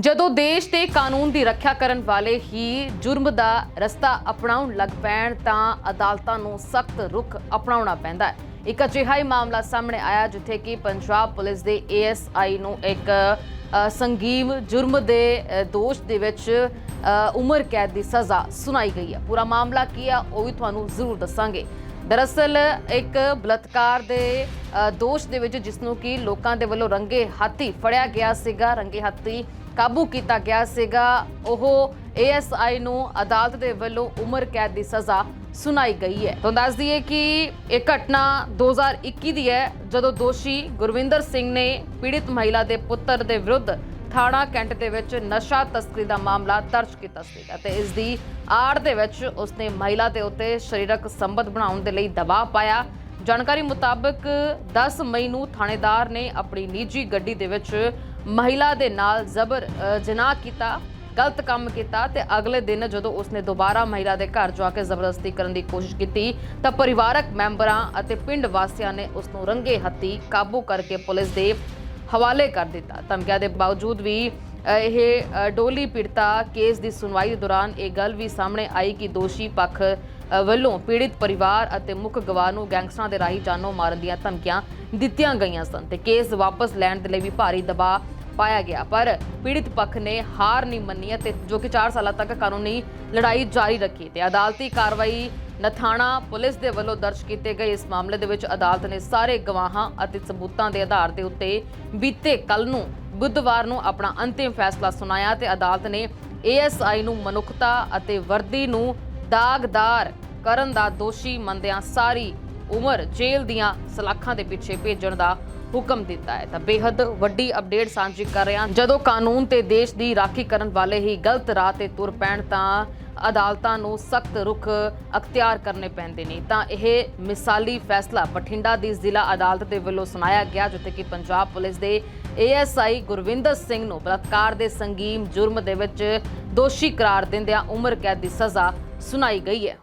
ਜਦੋਂ ਦੇਸ਼ ਦੇ ਕਾਨੂੰਨ ਦੀ ਰੱਖਿਆ ਕਰਨ ਵਾਲੇ ਹੀ ਜੁਰਮ ਦਾ ਰਸਤਾ ਅਪਣਾਉਣ ਲੱਗ ਪੈਣ ਤਾਂ ਅਦਾਲਤਾਂ ਨੂੰ ਸਖਤ ਰੁਖ ਅਪਣਾਉਣਾ ਪੈਂਦਾ ਹੈ। ਇੱਕ ਅਜਿਹਾ ਹੀ ਮਾਮਲਾ ਸਾਹਮਣੇ ਆਇਆ ਜਿੱਥੇ ਕਿ ਪੰਜਾਬ ਪੁਲਿਸ ਦੇ ਏਐਸਆਈ ਨੂੰ ਇੱਕ ਸੰਗੀਵ ਜੁਰਮ ਦੇ ਦੋਸ਼ ਦੇ ਵਿੱਚ ਉਮਰ ਕੈਦ ਦੀ ਸਜ਼ਾ ਸੁਣਾਈ ਗਈ ਹੈ। ਪੂਰਾ ਮਾਮਲਾ ਕੀ ਆ ਉਹ ਵੀ ਤੁਹਾਨੂੰ ਜ਼ਰੂਰ ਦੱਸਾਂਗੇ। ਦਰਅਸਲ ਇੱਕ ਬਲਤਕਾਰ ਦੇ ਦੋਸ਼ ਦੇ ਵਿੱਚ ਜਿਸ ਨੂੰ ਕਿ ਲੋਕਾਂ ਦੇ ਵੱਲੋਂ ਰੰਗੇ ਹੱਥੀ ਫੜਿਆ ਗਿਆ ਸੀਗਾ। ਰੰਗੇ ਹੱਥੀ ਕਾਬੂ ਕੀਤਾ ਗਿਆ ਸੀਗਾ। ਉਹ ਏਐਸਆਈ ਨੂੰ ਅਦਾਲਤ ਦੇ ਵੱਲੋਂ ਉਮਰ ਕੈਦ ਦੀ ਸਜ਼ਾ ਸੁਣਾਈ ਗਈ ਹੈ। ਤੁਹਾਨੂੰ ਦੱਸ ਦਈਏ ਕਿ ਇਹ ਘਟਨਾ 2021 ਦੀ ਹੈ, ਜਦੋਂ ਦੋਸ਼ੀ ਗੁਰਵਿੰਦਰ ਸਿੰਘ ਨੇ ਪੀੜਿਤ ਮਹਿਲਾ ਦੇ ਪੁੱਤਰ ਦੇ ਵਿਰੁੱਧ ਥਾਣਾ ਕੈਂਟ ਦੇ ਵਿੱਚ ਨਸ਼ਾ ਤਸਕਰੀ ਦਾ ਮਾਮਲਾ ਦਰਜ ਕੀਤਾ ਸੀ ਅਤੇ ਇਸ ਦੀ ਆੜ ਦੇ ਵਿੱਚ ਉਸਨੇ ਮਹਿਲਾ ਦੇ ਉੱਤੇ ਸਰੀਰਕ ਸੰਬੰਧ ਬਣਾਉਣ ਦੇ ਲਈ ਦਬਾਅ ਪਾਇਆ। ਜਾਣਕਾਰੀ ਮੁਤਾਬਕ 10 ਮਈ ਨੂੰ ਥਾਣੇਦਾਰ ਨੇ ਆਪਣੀ ਨਿੱਜੀ ਗੱਡੀ ਦੇ ਵਿੱਚ ਮਹਿਲਾ ਦੇ ਨਾਲ ਜ਼ਬਰ ਜਨਾਹ ਕੀਤਾ, ਗਲਤ ਕੰਮ ਕੀਤਾ ਤੇ ਅਗਲੇ ਦਿਨ ਜਦੋਂ ਉਸਨੇ ਦੁਬਾਰਾ ਮਹਿਲਾ ਦੇ ਘਰ ਜਾ ਕੇ ਜ਼ਬਰਦਸਤੀ ਕਰਨ ਦੀ ਕੋਸ਼ਿਸ਼ ਕੀਤੀ ਤਾਂ ਪਰਿਵਾਰਕ ਮੈਂਬਰਾਂ ਅਤੇ ਪਿੰਡ ਵਾਸੀਆਂ ਨੇ ਉਸ ਨੂੰ ਰੰਗੇ ਹੱਥੀ ਕਾਬੂ ਕਰਕੇ ਪੁਲਿਸ ਦੇ ਹਵਾਲੇ ਕਰ ਦਿੱਤਾ। ਧਮਕੀਆਂ ਦੇ ਬਾਵਜੂਦ ਵੀ ਇਹ ਡੋਲੀ ਪੀੜਤਾ ਕੇਸ ਦੀ ਸੁਣਵਾਈ ਦੌਰਾਨ ਇਹ ਗੱਲ ਵੀ ਸਾਹਮਣੇ ਆਈ ਕਿ ਦੋਸ਼ੀ ਪੱਖ ਵੱਲੋਂ ਪੀੜਿਤ ਪਰਿਵਾਰ ਅਤੇ ਮੁੱਖ ਗਵਾਹ ਨੂੰ ਗੈਂਗਸਟਰਾਂ ਦੇ ਰਾਹੀਂ ਜਾਨੋਂ ਮਾਰਨ ਦੀਆਂ ਧਮਕੀਆਂ ਦਿੱਤੀਆਂ ਗਈਆਂ ਸਨ ਤੇ ਕੇਸ ਵਾਪਸ ਲੈਣ ਦੇ ਲਈ ਵੀ ਭਾਰੀ ਦਬਾਅ ਪਾਇਆ ਗਿਆ। ਪਰ ਪੀੜਿਤ ਪੱਖ ਨੇ ਹਾਰ ਨਹੀਂ ਮੰਨੀ ਅਤੇ ਜੋ ਕਿ 4 ਸਾਲਾਂ ਤੱਕ ਕਾਨੂੰਨੀ ਲੜਾਈ ਜਾਰੀ ਰੱਖੀ ਤੇ ਅਦਾਲਤੀ ਕਾਰਵਾਈ ਨਥਾਣਾ ਪੁਲਿਸ ਦੇ ਵੱਲੋਂ ਦਰਜ ਕੀਤੇ ਗਏ ਇਸ ਮਾਮਲੇ ਦੇ ਵਿੱਚ ਅਦਾਲਤ ਨੇ ਸਾਰੇ ਗਵਾਹਾਂ ਅਤੇ ਸਬੂਤਾਂ ਦੇ ਆਧਾਰ ਦੇ ਉੱਤੇ ਬੀਤੇ ਕੱਲ ਨੂੰ ਬੁੱਧਵਾਰ ਨੂੰ ਆਪਣਾ ਅੰਤਿਮ ਫੈਸਲਾ ਸੁਣਾਇਆ ਤੇ ਅਦਾਲਤ ਨੇ ਏਐਸਆਈ ਨੂੰ ਮਨੁੱਖਤਾ ਅਤੇ ਵਰਦੀ ਨੂੰ ਦਾਗਦਾਰ ਕਰਨ ਦਾ ਦੋਸ਼ੀ ਮੰਨਦਿਆਂ ਸਾਰੀ ਉਮਰ ਜੇਲ੍ਹ ਦੀਆਂ ਸਲਾਖਾਂ ਦੇ ਪਿੱਛੇ ਭੇਜਣ ਦਾ ਹੁਕਮ ਦਿੱਤਾ ਹੈ। ਤਾਂ ਬੇਹੱਦ ਵੱਡੀ ਅਪਡੇਟ ਸਾਂਝੀ ਕਰ ਰਹੇ। ਹਾਂ ਜਦੋਂ ਕਾਨੂੰਨ ਤੇ ਦੇਸ਼ ਦੀ ਰਾਖੀ ਕਰਨ ਵਾਲੇ ਹੀ ਗਲਤ ਰਾਹ ਤੇ ਤੁਰ ਪੈਣ ਤਾਂ ਅਦਾਲਤਾਂ ਨੂੰ ਸਖਤ ਰੁਖ ਅਖਤਿਆਰ ਕਰਨੇ ਪੈਂਦੇ ਨੇ। ਤਾਂ ਇਹ ਮਿਸਾਲੀ ਫੈਸਲਾ ਬਠਿੰਡਾ ਦੀ ਜ਼ਿਲ੍ਹਾ ਅਦਾਲਤ ਦੇ ਵੱਲੋਂ ਸੁਣਾਇਆ ਗਿਆ, ਜਿੱਥੇ ਕਿ ਪੰਜਾਬ ਪੁਲਿਸ ਦੇ ਏਐਸਆਈ ਗੁਰਵਿੰਦਰ ਸਿੰਘ ਨੂੰ ਬਲਾਤਕਾਰ ਦੇ ਸੰਗੀਨ ਜੁਰਮ ਦੇ ਵਿੱਚ ਦੋਸ਼ੀ ਕਰਾਰ ਦਿੰਦਿਆਂ ਉਮਰ ਕੈਦ ਦੀ ਸਜ਼ਾ ਸੁਣਾਈ ਗਈ ਹੈ।